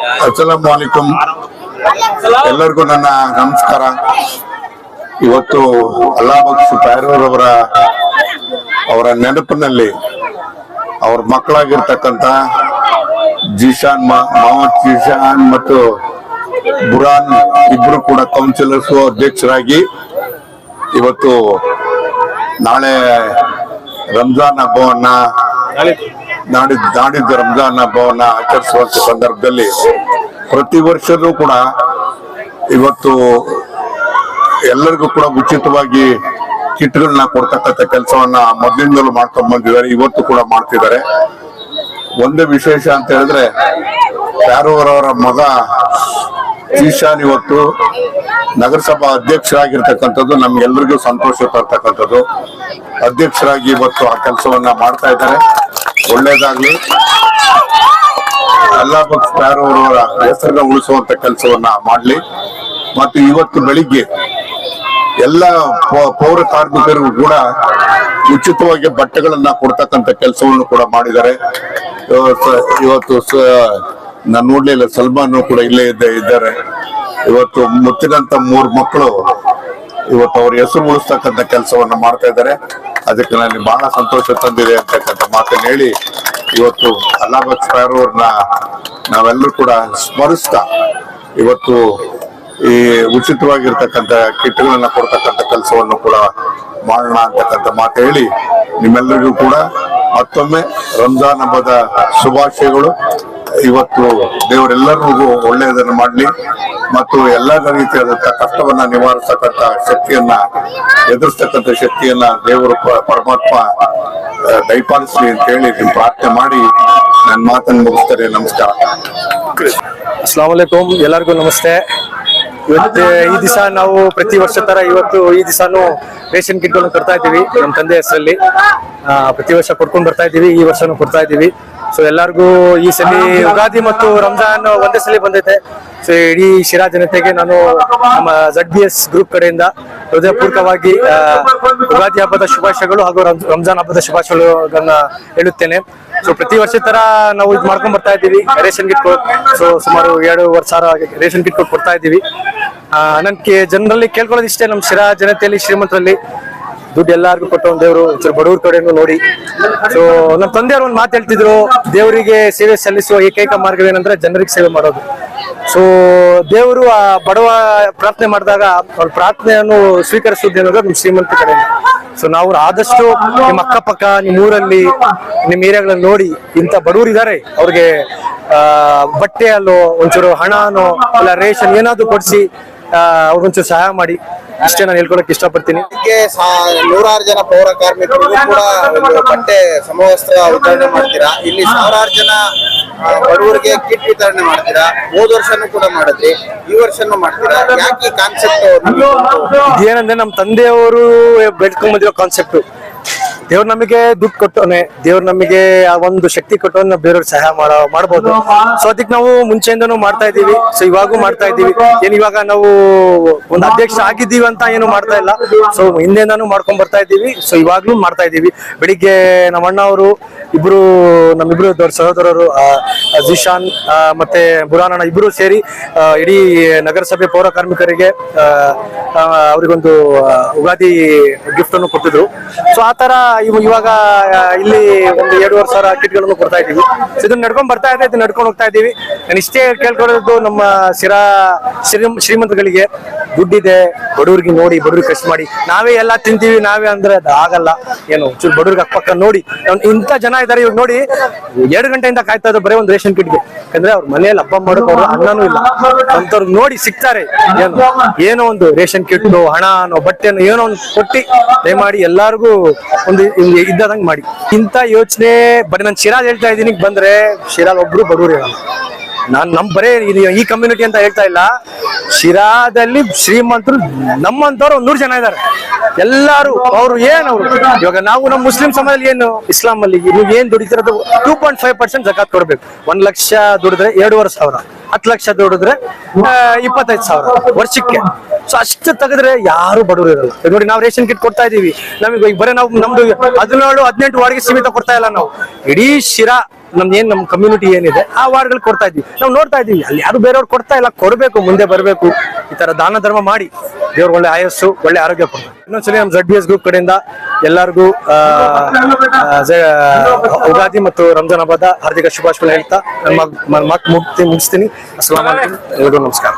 ಅಸ್ಸಲಾಂ ಎಲ್ಲರಿಗೂ ನನ್ನ ನಮಸ್ಕಾರ. ಇವತ್ತು ಅಲ್ಲಾಬಕ್ಷ್ ಅವರ ಅವರ ನೆನಪಿನಲ್ಲಿ ಅವ್ರ ಮಕ್ಕಳಾಗಿರ್ತಕ್ಕಂಥ ಜಿಶಾನ್ ಮೊಹಮ್ಮದ್ ಜಿಶಾನ್ ಮತ್ತು ಬುರಾನ್ ಇಬ್ರು ಕೂಡ ಕೌನ್ಸಿಲರ್ಸ್ ಅಧ್ಯಕ್ಷರಾಗಿ ಇವತ್ತು ನಾಳೆ ರಂಜಾನ್ ಹಬ್ಬವನ್ನ ನಾಡಿದ್ದು ನಾಡಿದ್ದು ರಂಜಾನ್ ಹಬ್ಬವನ್ನ ಆಚರಿಸುವಂತ ಸಂದರ್ಭದಲ್ಲಿ ಪ್ರತಿ ವರ್ಷದೂ ಕೂಡ ಇವತ್ತು ಎಲ್ಲರಿಗೂ ಕೂಡ ಉಚಿತವಾಗಿ ಕಿಟ್ಗಳನ್ನ ಕೊಡ್ತಕ್ಕಂಥ ಕೆಲಸವನ್ನ ಮೊದಲಿಂದಲೂ ಮಾಡ್ಕೊಂಡ್ ಬಂದಿದ್ದಾರೆ, ಇವತ್ತು ಕೂಡ ಮಾಡ್ತಿದ್ದಾರೆ. ಒಂದೇ ವಿಶೇಷ ಅಂತ ಹೇಳಿದ್ರೆ, ಯಾರೂರವರ ಮಗ ಈಶಾನ್ ಇವತ್ತು ನಗರಸಭಾ ಅಧ್ಯಕ್ಷರಾಗಿರ್ತಕ್ಕಂಥದ್ದು ನಮ್ಗೆಲ್ಲರಿಗೂ ಸಂತೋಷ ತರ್ತಕ್ಕಂಥದ್ದು. ಅಧ್ಯಕ್ಷರಾಗಿ ಇವತ್ತು ಆ ಕೆಲಸವನ್ನ ಮಾಡ್ತಾ ಇದ್ದಾರೆ. ಒಳ್ಳೇದಾಗ್ಲಿ. ಎಲ್ಲ ಪಕ್ಷ ಅವರ ಹೆಸರನ್ನ ಉಳಿಸುವಂತ ಕೆಲಸವನ್ನ ಮಾಡ್ಲಿ. ಮತ್ತು ಇವತ್ತು ಬೆಳಿಗ್ಗೆ ಎಲ್ಲ ಪೌರ ಕಾರ್ಮಿಕರಿಗೂ ಕೂಡ ಉಚಿತವಾಗಿ ಬಟ್ಟೆಗಳನ್ನ ಕೊಡ್ತಕ್ಕಂತ ಕೆಲಸವನ್ನು ಕೂಡ ಮಾಡಿದ್ದಾರೆ. ಇವತ್ತು ನಾನು ನೋಡ್ಲಿಲ್ಲ, ಸಲ್ಮಾನ್ ಕೂಡ ಇಲ್ಲೇ ಇದ್ದ, ಇದ್ದಾರೆ. ಇವತ್ತು ಮುತ್ತಿನಂತ ಮೂರು ಮಕ್ಕಳು ಇವತ್ತು ಅವ್ರ ಹೆಸರು ಉಳಿಸ್ತಕ್ಕಂಥ ಕೆಲಸವನ್ನ ಮಾಡ್ತಾ ಇದ್ದಾರೆ. ಅದಕ್ಕೆ ನನಗೆ ಬಹಳ ಸಂತೋಷ ತಂದಿದೆ ಅಂತಕ್ಕಂಥ ಮಾತನ್ನ ಹೇಳಿ ಇವತ್ತು ಅಲ್ಲಾಬ್ ಅವ್ರನ್ನ ನಾವೆಲ್ಲರೂ ಕೂಡ ಸ್ಮರಿಸ್ತಾ ಇವತ್ತು ಈ ಉಚಿತವಾಗಿರ್ತಕ್ಕಂಥ ಕಿಟ್ಗಳನ್ನ ಕೊಡ್ತಕ್ಕಂಥ ಕೆಲಸವನ್ನು ಕೂಡ ಮಾಡೋಣ ಅಂತಕ್ಕಂಥ ಮಾತು ಹೇಳಿ ನಿಮ್ಮೆಲ್ಲರಿಗೂ ಕೂಡ ಮತ್ತೊಮ್ಮೆ ರಂಜಾನ್ ಹಬ್ಬದ ಶುಭಾಶಯಗಳು. ಇವತ್ತು ದೇವರೆಲ್ಲರಿಗೂ ಒಳ್ಳೆಯದನ್ನು ಮಾಡಲಿ ಮತ್ತು ಎಲ್ಲ ರೀತಿಯಾದಂಥ ಕಷ್ಟವನ್ನ ನಿವಾರಿಸತಕ್ಕಂತ ಶಕ್ತಿಯನ್ನ, ಎದುರಿಸ್ತಕ್ಕಂಥ ಶಕ್ತಿಯನ್ನ ದೇವರು ಪರಮಾತ್ಮ ದಯಪಾಲಿಸಲಿ ಅಂತ ಹೇಳಿ ಪ್ರಾರ್ಥನೆ ಮಾಡಿ ನನ್ನ ಮಾತನ್ನು ಮುಗಿಸ್ತಾರೆ. ನಮಸ್ಕಾರ. ಅಸ್ಲಾಂ ಎಲ್ಲರಿಗೂ ನಮಸ್ತೆ. ಇವತ್ತು ಈ ದಿವಸ ನಾವು ಪ್ರತಿ ವರ್ಷ ತರ ಇವತ್ತು ಈ ದಿವಸನೂ ರೇಷನ್ ಕಿಟ್ಗಳನ್ನು ಕೊಡ್ತಾ ಇದ್ದೀವಿ. ನಮ್ಮ ತಂದೆ ಹೆಸರಲ್ಲಿ ಪ್ರತಿ ವರ್ಷ ಕೊಡ್ಕೊಂಡು ಬರ್ತಾ ಇದ್ದೀವಿ. ಈ ವರ್ಷನೂ ಕೊಡ್ತಾ ಇದ್ದೀವಿ. ಸೊ ಎಲ್ಲರಿಗೂ ಈ ಸಲ ಯುಗಾದಿ ಮತ್ತು ರಂಜಾನ್ ಒಂದೇ ಸಲ ಬಂದೈತೆ. ಸೊ ಇಡೀ ಶಿರಾ ಜನತೆಗೆ ನಾನು ನಮ್ಮ ಜಡ್ ಬಿ ಎಸ್ ಗ್ರೂಪ್ ಕಡೆಯಿಂದ ಹೃದಯಪೂರ್ವಕವಾಗಿ ಯುಗಾದಿ ಹಬ್ಬದ ಶುಭಾಶಯಗಳು ಹಾಗೂ ರಂಜ್- ರಂಜಾನ್ ಹಬ್ಬದ ಶುಭಾಶಯಗಳನ್ನ ಹೇಳುತ್ತೇನೆ. ಸೊ ಪ್ರತಿ ವರ್ಷ ತರ ನಾವು ಇದು ಮಾಡ್ಕೊಂಡ್ ಬರ್ತಾ ಇದ್ದೀವಿ. ರೇಷನ್ ಕಿಟ್ ಸೊ ಸುಮಾರು ಎರಡು ವರ್ಷ ರೇಷನ್ ಕಿಟ್ ಕೊಡ್ತಾ ಇದ್ದೀವಿ. ನನ್ಗೆ ಜನರಲ್ಲಿ ಕೇಳ್ಕೊಳ್ಳೋದಿಷ್ಟೇ ನಮ್ಮ ಶಿರಾ ಜನತೆಯಲ್ಲಿ ಶ್ರೀಮಂತರಲ್ಲಿ. ದುಡ್ಡು ಎಲ್ಲಾರ್ಗು ಕೊಟ್ಟು ದೇವ್ರು, ಒಂಚೂರು ಬಡವ್ರ ಕಡೆನೂ ನೋಡಿ. ಸೊ ನಮ್ಮ ತಂದೆಯವ್ರು ಒಂದು ಮಾತು ಹೇಳ್ತಿದ್ರು, ದೇವರಿಗೆ ಸೇವೆ ಸಲ್ಲಿಸುವ ಏಕೈಕ ಮಾರ್ಗವೇನಂದ್ರೆ ಜನರಿಗೆ ಸೇವೆ ಮಾಡೋದು. ಸೊ ದೇವರು ಆ ಬಡವ ಪ್ರಾರ್ಥನೆ ಮಾಡಿದಾಗ ಅವ್ರ ಪ್ರಾರ್ಥನೆಯನ್ನು ಸ್ವೀಕರಿಸುವುದು ಅನ್ನೋದು ನಿಮ್ ಶ್ರೀಮಂತ ಕಡೆ ಸೊ ನಾವು ಆದಷ್ಟು ನಿಮ್ಮ ಅಕ್ಕಪಕ್ಕ, ನಿಮ್ಮ ಊರಲ್ಲಿ, ನಿಮ್ಮ ಏರಿಯಾಗಳಲ್ಲಿ ನೋಡಿ ಇಂಥ ಬಡವರು ಇದ್ದಾರೆ ಅವ್ರಿಗೆ, ಆ, ಬಟ್ಟೆ ಅಲ್ಲೋ, ಒಂಚೂರು ಹಣನೋ, ಇಲ್ಲ ರೇಷನ್ ಏನಾದ್ರು ಕೊಡಿಸಿ ಅವ್ರಿಗೊಂಚೂರು ಸಹಾಯ ಮಾಡಿ. ಇಷ್ಟೇ ನಾನು ಹೇಳ್ಕೊಳಕ್ ಇಷ್ಟಪಡ್ತೀನಿ. ಇದಕ್ಕೆ ನೂರಾರು ಜನ ಪೌರ ಕಾರ್ಮಿಕರು ಕೂಡ ಒಂದು ಬಟ್ಟೆ ಸಮವಸ್ತ್ರ ವಿತರಣೆ ಮಾಡ್ತೀರಾ? ಇಲ್ಲಿ ಸಾವಿರಾರು ಜನ ಬಡವರಿಗೆ ಕಿಟ್ ವಿತರಣೆ ಮಾಡ್ತೀರಾ? ಹೋದ ವರ್ಷನು ಕೂಡ ಮಾಡಿದ್ರಿ ಈ ವರ್ಷನು ಮಾಡ್ತೀರಾ? ಯಾಕೆ ಈ ಕಾನ್ಸೆಪ್ಟ್ ಏನಂದ್ರೆ ನಮ್ಮ ತಂದೆಯವರು ಬೆಳ್ಕೊಂಡ್ ಬಂದಿರೋ ಕಾನ್ಸೆಪ್ಟ್ ದೇವ್ರು ನಮಗೆ ದುಡ್ಡು ಕೊಟ್ಟವನೆ ದೇವ್ರು ನಮಗೆ ಆ ಒಂದು ಶಕ್ತಿ ಕೊಟ್ಟವನ್ನ ಬೇರೆಯವ್ರಿಗೆ ಸಹಾಯ ಮಾಡೋ ಮಾಡ್ಬೋದು. ಸೊ ಅದಕ್ಕೆ ನಾವು ಮುಂಚೆಯಿಂದನೂ ಮಾಡ್ತಾ ಇದ್ದೀವಿ. ಸೊ ಇವಾಗೂ ಮಾಡ್ತಾ ಇದೀವಿ ಏನ್ ಇವಾಗ ನಾವು ಒಂದು ಅಧ್ಯಕ್ಷ ಆಗಿದ್ದೀವಿ ಅಂತ ಏನು ಮಾಡ್ತಾ ಇಲ್ಲ. ಸೊ ಹಿಂದೆಯಿಂದಾನು ಮಾಡ್ಕೊಂಡ್ ಬರ್ತಾ ಇದ್ದೀವಿ. ಸೊ ಇವಾಗ್ಲೂ ಮಾಡ್ತಾ ಇದೀವಿ ಬೆಳಿಗ್ಗೆ ನಮ್ಮ ಅಣ್ಣ ಅವರು ಇಬ್ರು ನಮ್ಮಿಬ್ರು ದೊಡ್ಡ ಸಹೋದರರು ಜಿಶಾನ್ ಮತ್ತೆ ಬುರಾನಣ್ಣ ಇಬ್ರು ಸೇರಿ ಇಡೀ ನಗರಸಭೆ ಪೌರ ಕಾರ್ಮಿಕರಿಗೆ ಅವರಿಗೊಂದು ಆ, ಉಗಾದಿ ಗಿಫ್ಟ್ ಅನ್ನು ಕೊಟ್ಟಿದ್ರು. ಸೊ ಆತರ ಇವಾಗ ಇಲ್ಲಿ ಒಂದು ಎರಡೂವರೆ ಸಾವಿರ ಕಿಟ್ಗಳನ್ನು ಕೊಡ್ತಾ ಇದ್ದೀವಿ. ಇದನ್ನ ನಡ್ಕೊಂಡ್ ಬರ್ತಾ ಇದೆ ಇದು ನಡ್ಕೊಂಡು ಹೋಗ್ತಾ ಇದ್ದೀವಿ. ನಾನು ಇಷ್ಟೇ ಕೇಳ್ಕೊಳ್ಳೋದು ನಮ್ಮ ಶ್ರೀ ಶ್ರೀಮಂತಗಳಿಗೆ. ದುಡ್ಡಿದೆ ಬಡವ್ರಿಗೆ ನೋಡಿ, ಬಡವ್ರಿಗೆ ಖರ್ಚು ಮಾಡಿ. ನಾವೇ ಎಲ್ಲ ತಿಂತೀವಿ, ನಾವೇ ಅಂದ್ರೆ ಅದು ಆಗಲ್ಲ. ಏನು ಚೂರು ಬಡವ್ರಿಗೆ ಅಕ್ಕಪಕ್ಕ ನೋಡಿ. ಇಂಥ ಜನ ಇದಾರೆ ಇವಾಗ ನೋಡಿ, ಎರಡು ಗಂಟೆಯಿಂದ ಕಾಯ್ತಾ ಇದ್ದಾರೆ ಬರೀ ಒಂದು ರೇಷನ್ ಕಿಟ್ಗೆ. ಯಾಕಂದ್ರೆ ಅವ್ರ ಮನೆಯಲ್ಲಿ ಹಬ್ಬ ಮಾಡೋಕೆ ಅವ್ರು ಅನ್ನನೂ ಇಲ್ಲ. ಅಂತವ್ರು ನೋಡಿ ಸಿಗ್ತಾರೆ. ಏನು, ಏನೋ ಒಂದು ರೇಷನ್ ಕಿಟ್ಟು, ಹಣನೋ, ಬಟ್ಟೆನೋ, ಏನೋ ಒಂದು ಕೊಟ್ಟಿ ದಯಮಾಡಿ ಎಲ್ಲಾರ್ಗು ಒಂದು ಇದ್ದಾದಂಗೆ ಮಾಡಿ. ಇಂಥ ಯೋಚನೆ, ಬರೀ ನಾನು ಶಿರಾಜ್ ಹೇಳ್ತಾ ಇದ್ದೀನಿ, ಬಂದ್ರೆ ಶಿರಾಜ್ ಒಬ್ರು ಬಡವ್ರು ಇರಲ್ಲ. ನಾನ್ ನಮ್ ಬರೇ ಈ ಕಮ್ಯುನಿಟಿ ಅಂತ ಹೇಳ್ತಾ ಇಲ್ಲ. ಶಿರಾದಲ್ಲಿ ಶ್ರೀಮಂತರು ನಮ್ಮಂತವ್ರು ಒಂದ್ ಜನ ಇದ್ದಾರೆ ಎಲ್ಲಾರು ಅವ್ರು ಏನ್ ಅವ್ರು? ಇವಾಗ ನಾವು ನಮ್ಮ ಮುಸ್ಲಿಂ ಸಮಾಜದಲ್ಲಿ ಏನು ಇಸ್ಲಾಂ ಅಲ್ಲಿ ನೀವು ಏನ್ ದುಡಿತಿರೋದು ಟೂ ಪಾಯಿಂಟ್ ಫೈವ್ ಪರ್ಸೆಂಟ್ ಜಕಾತ್ ಕೊಡ್ಬೇಕು. ಒಂದ್ ಲಕ್ಷ ದುಡಿದ್ರೆ ಎರಡೂವರೆ ಸಾವಿರ, ಹತ್ತು ಲಕ್ಷ ದುಡಿದ್ರೆ ಇಪ್ಪತ್ತೈದು ಸಾವಿರ ವರ್ಷಕ್ಕೆ. ಸೊ ಅಷ್ಟು ತೆಗೆದ್ರೆ ಯಾರು ಬಡವರು ಇರಲ್ಲ. ನೋಡಿ ನಾವು ರೇಷನ್ ಕಿಟ್ ಕೊಡ್ತಾ ಇದೀವಿ. ನಮಗೆ ಈಗ ಬರೀ ನಾವು ನಮ್ದು ಹದಿನೇಳು, ಹದಿನೆಂಟು ವಾರ್ಡ್ಗೆ ಸೀಮಿತ ಕೊಡ್ತಾ ಇಲ್ಲ ನಾವು. ಇಡೀ ಶಿರಾ ನಮ್ದು ಏನ್ ನಮ್ಮ ಕಮ್ಯುನಿಟಿ ಏನಿದೆ, ಆ ವಾರ್ಡ್ಗಳು ಕೊಡ್ತಾ ಇದೀವಿ. ನಾವು ನೋಡ್ತಾ ಇದೀವಿ. ಅಲ್ಲಿ ಯಾರು ಬೇರೆಯವ್ರು ಕೊಡ್ತಾ ಇಲ್ಲ, ಕೊಡ್ಬೇಕು, ಮುಂದೆ ಬರಬೇಕು. ಈ ತರ ದಾನ ಧರ್ಮ ಮಾಡಿ ದೇವ್ರ ಒಳ್ಳೆ ಆಯಸ್ಸು, ಒಳ್ಳೆ ಆರೋಗ್ಯ ಕೊಡ್ತಾರೆ ಇನ್ನೊಂದ್ಸಲಿ ನಮ್ಮ ಝಡ್ ಬಿ ಎಸ್ ಗ್ರೂಪ್ ಕಡೆಯಿಂದ ಎಲ್ಲರಿಗೂ ಉಗಾದಿ ಮತ್ತು ರಂಜಾನ್ ಹಬ್ಬದ ಹಾರ್ದಿಕ ಶುಭಾಶಯಗಳು ಹೇಳ್ತಾ ನನ್ನ ಮಾತು ಮುಗಿಸ್ತೀನಿ. ಅಸ್ಲಾಂ ಎಲ್ಲರಿಗೂ ನಮಸ್ಕಾರ.